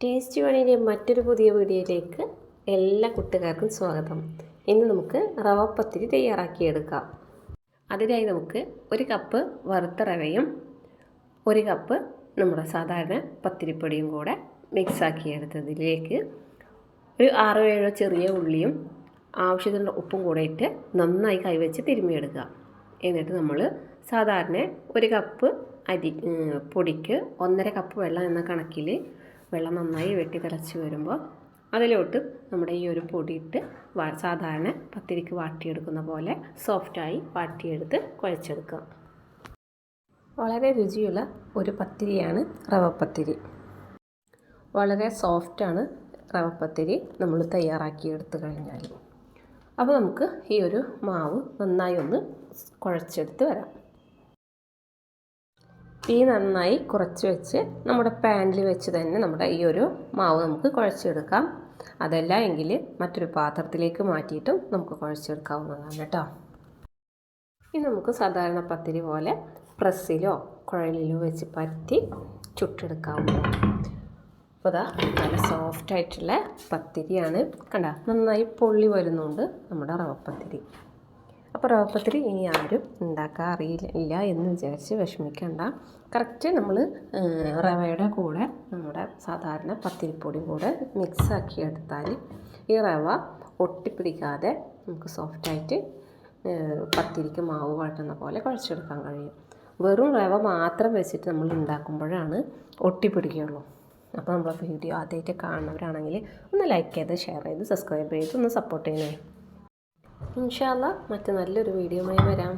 Taste വണിന്റെ മറ്റൊരു പുതിയ വീഡിയോയിലേക്ക് എല്ലാ കൂട്ടുകാർക്കും സ്വാഗതം. ഇന്ന് നമുക്ക് റവ പത്തിരി തയ്യാറാക്കിയെടുക്കാം. അതിനായി നമുക്ക് ഒരു കപ്പ് വറുത്ത റവയും ഒരു കപ്പ് നമ്മുടെ സാധാരണ പത്തിരിപ്പൊടിയും കൂടെ മിക്സാക്കി എടുത്തതിലേക്ക് ഒരു ആറോ ഏഴോ ചെറിയ ഉള്ളിയും ആവശ്യത്തിനുള്ള ഉപ്പും കൂടെ ഇട്ട് നന്നായി കൈവച്ച് തിരുമ്മിയെടുക്കുക. എന്നിട്ട് നമ്മൾ സാധാരണ ഒരു കപ്പ് അരി പൊടിക്ക് ഒന്നര കപ്പ് വെള്ളം എന്ന കണക്കിൽ വെള്ളം നന്നായി വെട്ടി തിളച്ച് വരുമ്പോൾ അതിലോട്ട് നമ്മുടെ ഈ ഒരു പൊടിയിട്ട് സാധാരണ പത്തിരിക്ക് വാട്ടിയെടുക്കുന്ന പോലെ സോഫ്റ്റായി വാട്ടിയെടുത്ത് കുഴച്ചെടുക്കുക. വളരെ രുചിയുള്ള ഒരു പത്തിരിയാണ് റവപ്പത്തിരി. വളരെ സോഫ്റ്റാണ് റവപ്പത്തിരി നമ്മൾ തയ്യാറാക്കി എടുത്തു കഴിഞ്ഞാൽ. അപ്പോൾ നമുക്ക് ഈ ഒരു മാവ് നന്നായി ഒന്ന് കുഴച്ചെടുത്ത് വരാം. തീ നന്നായി കുറച്ച് വെച്ച് നമ്മുടെ പാനിൽ വെച്ച് തന്നെ നമ്മുടെ ഈ ഒരു മാവ് നമുക്ക് കുഴച്ചെടുക്കാം. അതല്ല എങ്കിൽ മറ്റൊരു പാത്രത്തിലേക്ക് മാറ്റിയിട്ടും നമുക്ക് കുഴച്ചെടുക്കാവുന്നതാണ് കേട്ടോ. ഇനി നമുക്ക് സാധാരണ പത്തിരി പോലെ പ്രസ്സിലോ കുഴലിലോ വെച്ച് പരത്തി ചുട്ടെടുക്കാവുന്നതാണ്. അപ്പോൾ ഇതാ നല്ല സോഫ്റ്റ് ആയിട്ടുള്ള പത്തിരിയാണ്. കണ്ട നന്നായി പൊള്ളി വരുന്നുണ്ട് നമ്മുടെ റവപ്പത്തിരി അപ്പോൾ റവപ്പത്തിരി ഇനി ആരും ഉണ്ടാക്കാൻ അറിയില്ല ഇല്ല എന്ന് വിചാരിച്ച് വിഷമിക്കണ്ട. കറക്റ്റ് നമ്മൾ റവയുടെ കൂടെ നമ്മുടെ സാധാരണ പത്തിരിപ്പൊടി കൂടെ മിക്സാക്കി എടുത്താൽ ഈ റവ ഒട്ടിപ്പിടിക്കാതെ നമുക്ക് സോഫ്റ്റായിട്ട് പത്തിരിക്ക് മാവ് കുഴക്കുന്ന പോലെ കുഴച്ചെടുക്കാൻ കഴിയും. വെറും റവ മാത്രം വെച്ചിട്ട് നമ്മൾ ഉണ്ടാക്കുമ്പോഴാണ് ഒട്ടിപ്പിടിക്കുകയുള്ളൂ അപ്പോൾ നമ്മളെ വീഡിയോ ആദ്യമായിട്ട് കാണുന്നവരാണെങ്കിൽ ഒന്ന് ലൈക്ക് ചെയ്ത് ഷെയർ ചെയ്ത് സബ്സ്ക്രൈബ് ചെയ്ത് ഒന്ന് സപ്പോർട്ട് ചെയ്യണേ. ഇൻഷാല്ല മറ്റു നല്ലൊരു വീഡിയോയുമായി വരാം.